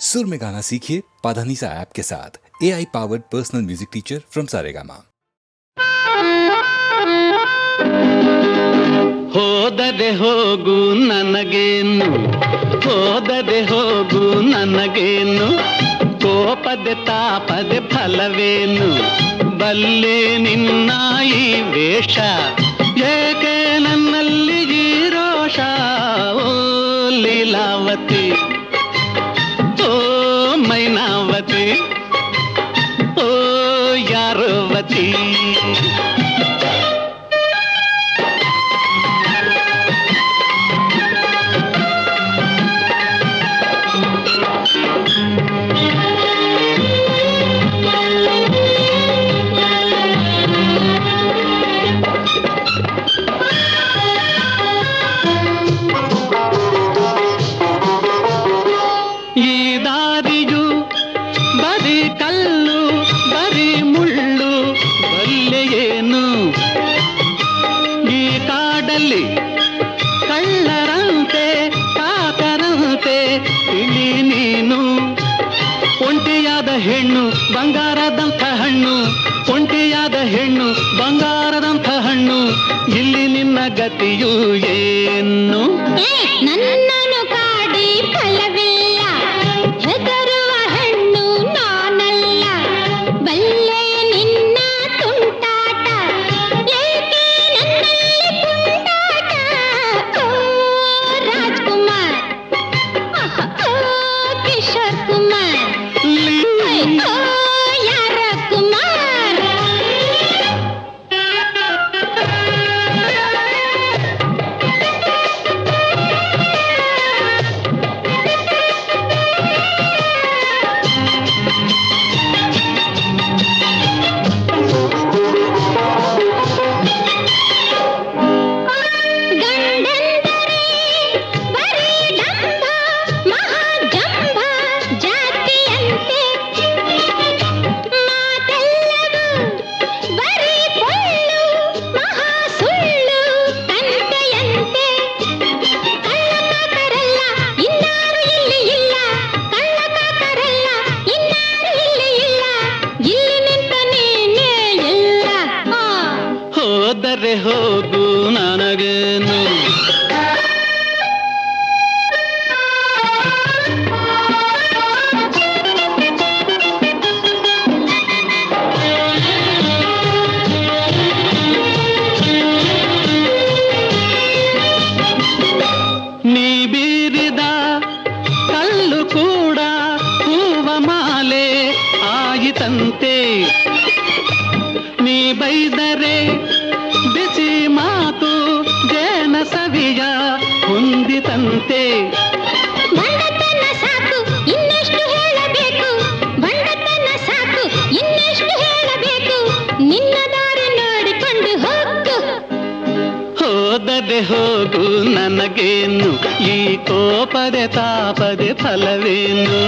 सुर में गाना सीखिए पाधानीसा ऐप के साथ। A I powered personal music teacher from Saregama ಹೋದರೆ ಹೋಗು ನನಗೇನು ಹೋದರೆ ಹೋಗು ನನಗೇನು ಕೋಪದೆ ತಾಪದೆ ಫಲವೇನು ಬಲ್ಲೆ ನಿನ್ನ ಈ ವೇಷ पार्वती। ಗತಿಯು ಏನು ನನ್ನ ಹೋದರೆ ಹೋಗು ನನಗೇನು ಈ ಕೋಪದೆ ತಾಪದೆ ಫಲವೇನು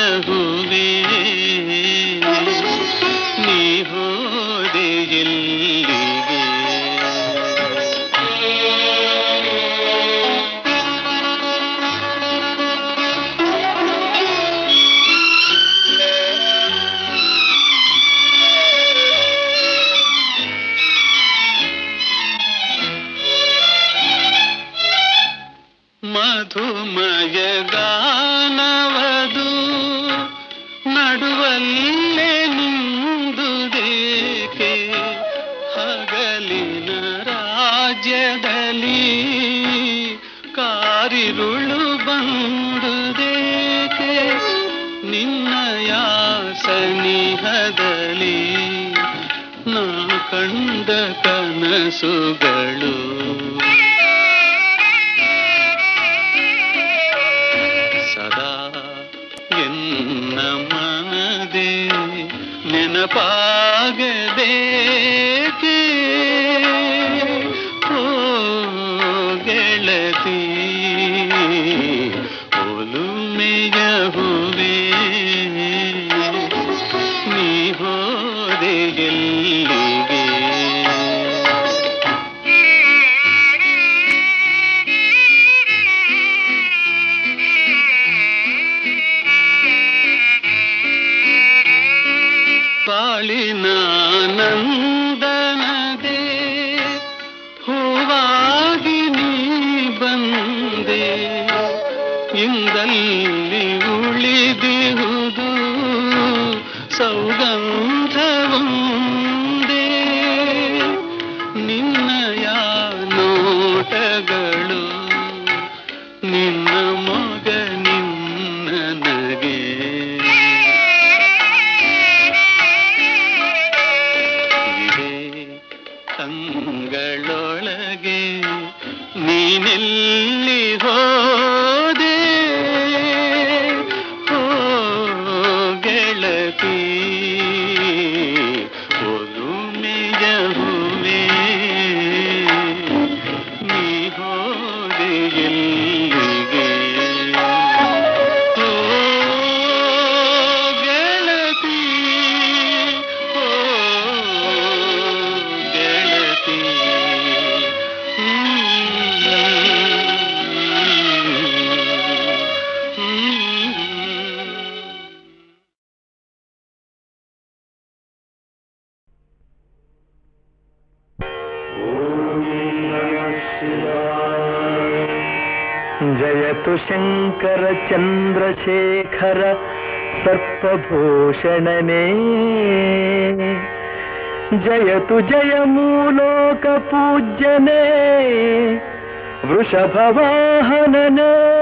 रहुवे ಹಗಲಿನ ರಾಜ್ಯದಲ್ಲಿ ಕಾರಿರುಳು ಬಂಡುದೇಕೆ ನಿನ್ನಯ ಸನಿಹದಲ್ಲಿ ನಾ ಕಂಡ ಕನಸುಗಳು. ಸದಾ ಎನ್ನ ಮನದೇ ನೆನಪಾಗೆ ಇಂದಲ್ಲಿ ಉಳಿದಿಹುದು ಸೌಗಂಧವಂ ती जगतु जय चन्द्रशेखर सर्पभूषणने जयतु जयमूलोकपूज्यने। वृषभवाहनने।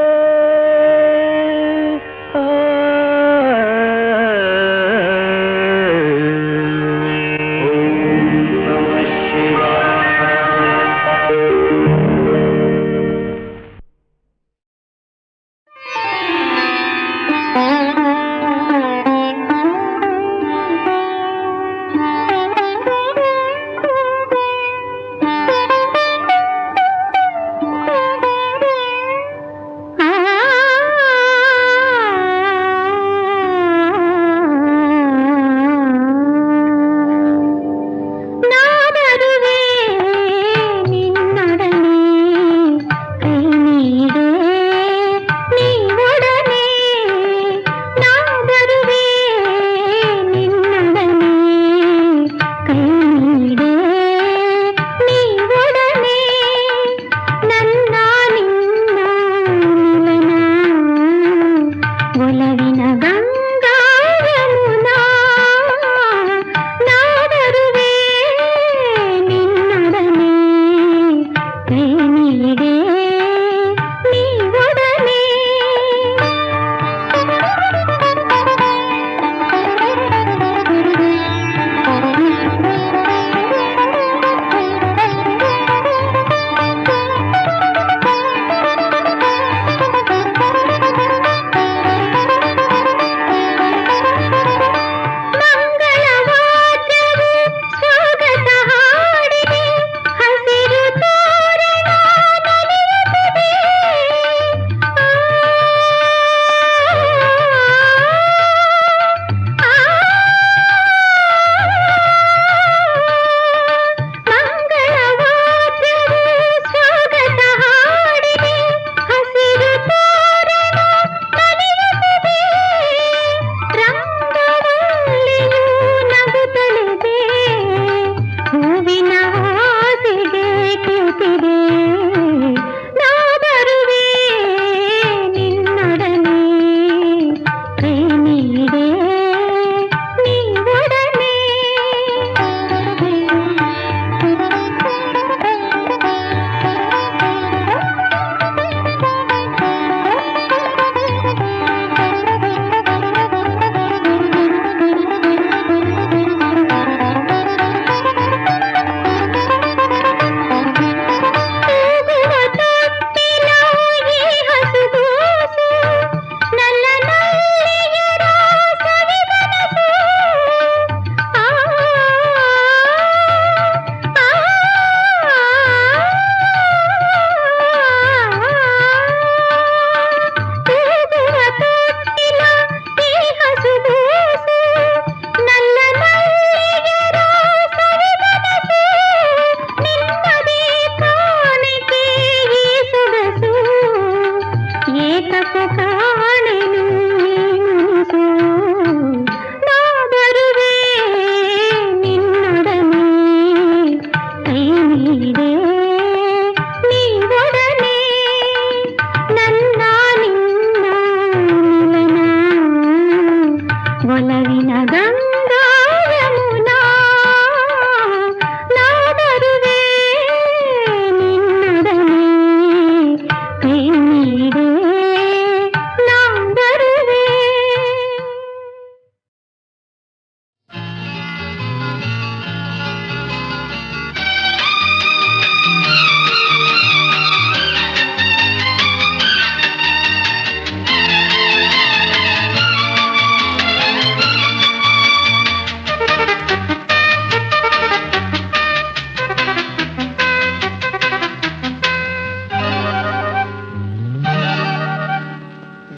అనగా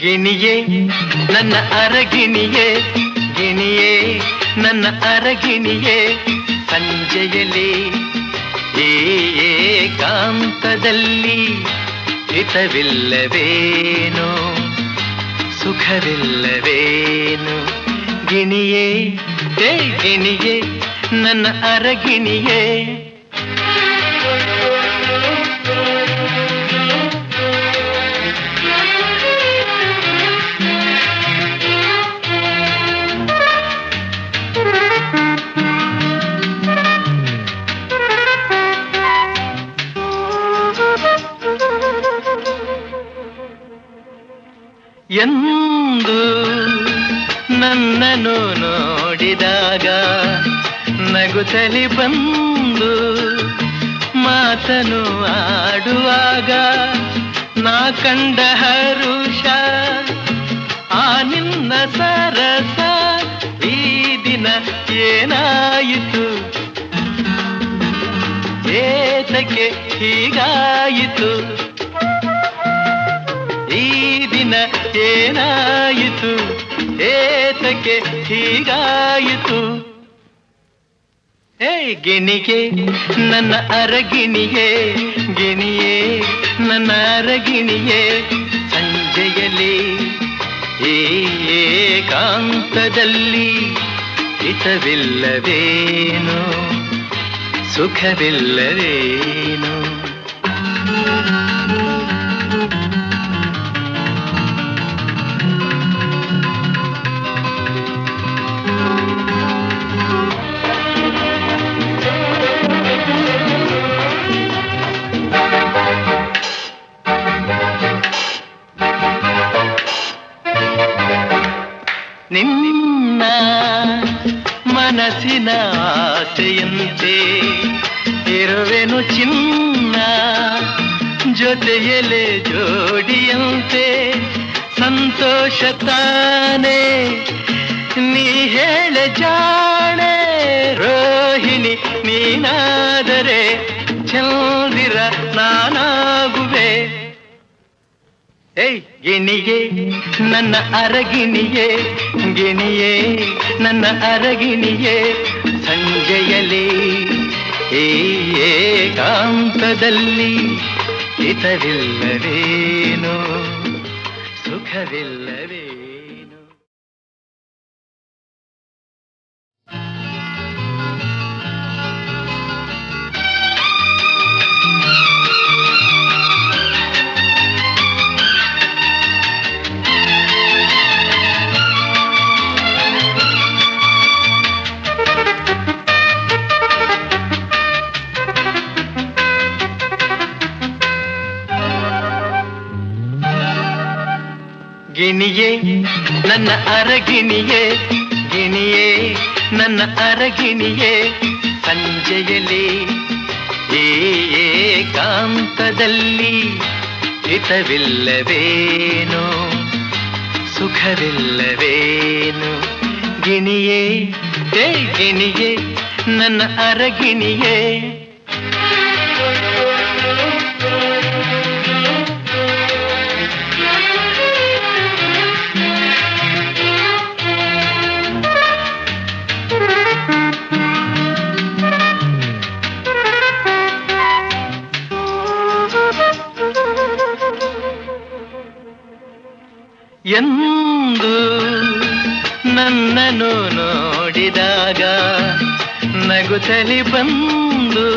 ಗಿಣಿಯೇ ನನ್ನ ಅರಗಿಣಿಯೇ ಗಿಣಿಯೇ ನನ್ನ ಅರಗಿಣಿಯೇ ಸಂಜೆಯಲ್ಲಿ ಏಕಾಂತದಲ್ಲಿ ಹಿತವಿಲ್ಲವೇನು ಸುಖವಿಲ್ಲವೇನು? ಗಿಣಿಯೇ ಗಿಣಿಯೇ ನನ್ನ ಅರಗಿಣಿಯೇ ನಗುತ್ತಲಿ ಬಂದು ಮಾತನು ಆಡುವಾಗ ನಾ ಕಂಡ ಹರುಷ, ಆ ನಿನ್ನ ಸರಸ ಈ ದಿನ ಏನಾಯಿತು? ಏತಕ್ಕೆ ಹೀಗಾಯಿತು? ಈ ದಿನ ಏನಾಯಿತು? ಏತಕ್ಕೆ ಹೀಗಾಯಿತು? ಹೇ ಗಿಣಿಗೆ ನನ್ನ ಅರಗಿಣಿಯೇ ಗಿಣಿಯೇ ನನ್ನ ಅರಗಿಣಿಯೇ ಸಂಜೆಯಲ್ಲಿ ಏಕಾಂತದಲ್ಲಿ ಹಿತವಿಲ್ಲವೇನು ಸುಖವಿಲ್ಲವೇನು? ನಿನ್ನ ಮನಸ್ಸಿನ ಆಸೆಯಂತೆ ಇರುವೆನು ಚಿನ್ನ ಜೊತೆಯಲೆ ಜೋಡಿಯಂತೆ ಸಂತೋಷ ತಾನೆ ನೀ ಹೇಳ ಜಾಣೆ ರೋಹಿಣಿ ನೀನಾದರೆ ಚಂದಿರ ನಾನಾಗುವೆ ಏಯ್ ಗಿಣಿಯೇ ನನ್ನ ಅರಗಿಣಿಯೇ ಗಿಣಿಯೇ ನನ್ನ ಅರಗಿಣಿಯೇ ಸಂಜೆಯಲಿ ಏಕಾಂತದಲ್ಲಿ ಇತರಿಲ್ಲವೇನೋ ಸುಖವಿಲ್ಲವೇನು ಗಿಣಿಯೇ ನನ್ನ ಅರಗಿಣಿಯೇ ಗಿಣಿಯೇ ನನ್ನ ಅರಗಿಣಿಯೇ ಸಂಜೆಯಲ್ಲಿ ಏಕಾಂತದಲ್ಲಿ ಹಿತವಿಲ್ಲವೇನು ಸುಖವಿಲ್ಲವೇನು? ಗಿಣಿಯೇ ಗಿಣಿಯೇ ನನ್ನ ಅರಗಿಣಿಯೇ ಎಂದು ನನ್ನನ್ನು ನೋಡಿದಾಗ ನಗುತಲಿ ಬಂದು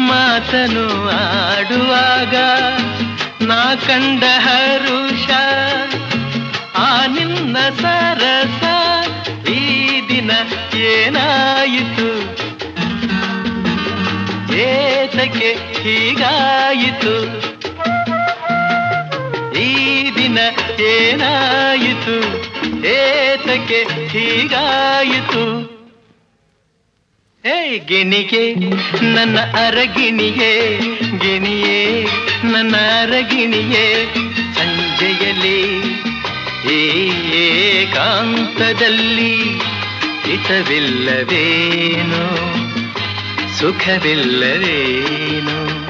ಮಾತನು ಆಡುವಾಗ ನಾ ಕಂಡ ಹರುಷ, ಆ ನಿನ್ನ ಸರಸ ಈ ದಿನ ಏನಾಯಿತು? ಏತಕ್ಕೆ ಹೀಗಾಯಿತು? ಈ ದಿನ ಏನಾಯಿತು? ಏತಕ್ಕೆ ಹೀಗಾಯಿತು? ಹೇ ಗಿಣಿಗೆ, ನನ್ನ ಅರಗಿಣಿಗೆ ಗಿಣಿಯೇ, ನನ್ನ ಅರಗಿಣಿಗೆ ಸಂಜೆಯಲ್ಲಿ ಏಕಾಂತದಲ್ಲಿ ಹಿತವಿಲ್ಲವೇನು? ಸುಖವಿಲ್ಲವೇನು?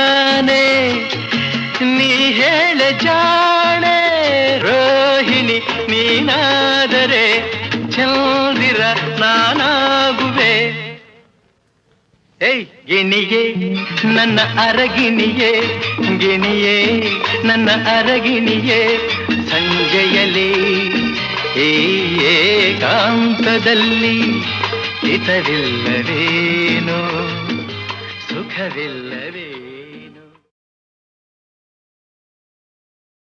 ತಾನೇ ನೀ ಹೇಳ ಜಾಣೆ, ರೋಹಿಣಿ ನೀನಾದರೆ ಚಂದಿರ ನಾನಾಗುವೆ. ಏಯ್, ಗಿಣಿಯೇ, ನನ್ನ ಅರಗಿಣಿಯೇ, ಗಿಣಿಯೇ, ನನ್ನ ಅರಗಿಣಿಯೇ ಸಂಜೆಯಲಿ ಈ ಏಕಾಂತದಲ್ಲಿ ಇತರಿಲ್ಲವೇನೋ ಸುಖವಿಲ್ಲ.